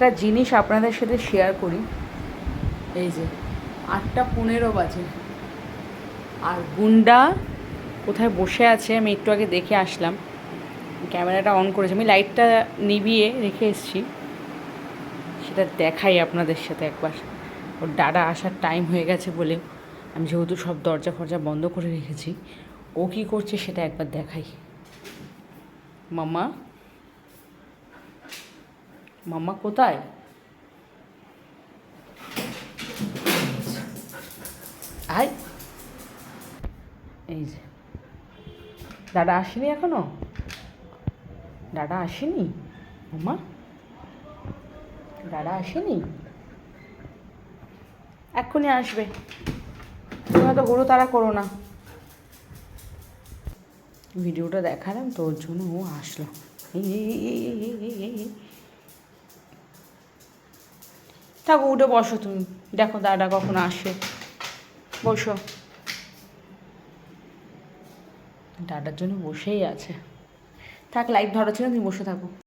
একটা জিনিস আপনাদের সাথে শেয়ার করি। এই যে, আটটা পনেরো বাজে। আর গুন্ডা কোথায় বসে আছে আমি একটু আগে দেখে আসলাম। ক্যামেরাটা অন করেছি। আমি লাইটটা নিভিয়ে রেখে এসেছি। সেটা দেখাই আপনাদের সাথে একবার। ওর ডাডা আসার টাইম হয়ে গেছে বলে আমি যেহেতু সব দরজা ফরজা বন্ধ করে রেখেছি, ও কী করছে সেটা একবার দেখাই। মাম্মা মাম্মা কোথায়? আয়। এই যে। দাদা আসেনি এখনও? দাদা আসেনি? মাম্মা? দাদা আসেনি? এক্ষুনি আসবে। তোমরা তো গরু তারা করো না। ভিডিওটা দেখালাম, তোর জন্য ও আসলো। এই। থাকো, উঠে বসো তুমি। দেখো দাদা কখন আসে। বসো। দাদার জন্য বসেই আছে। থাক লাইট ধরা ছিল তুমি বসে থাকো।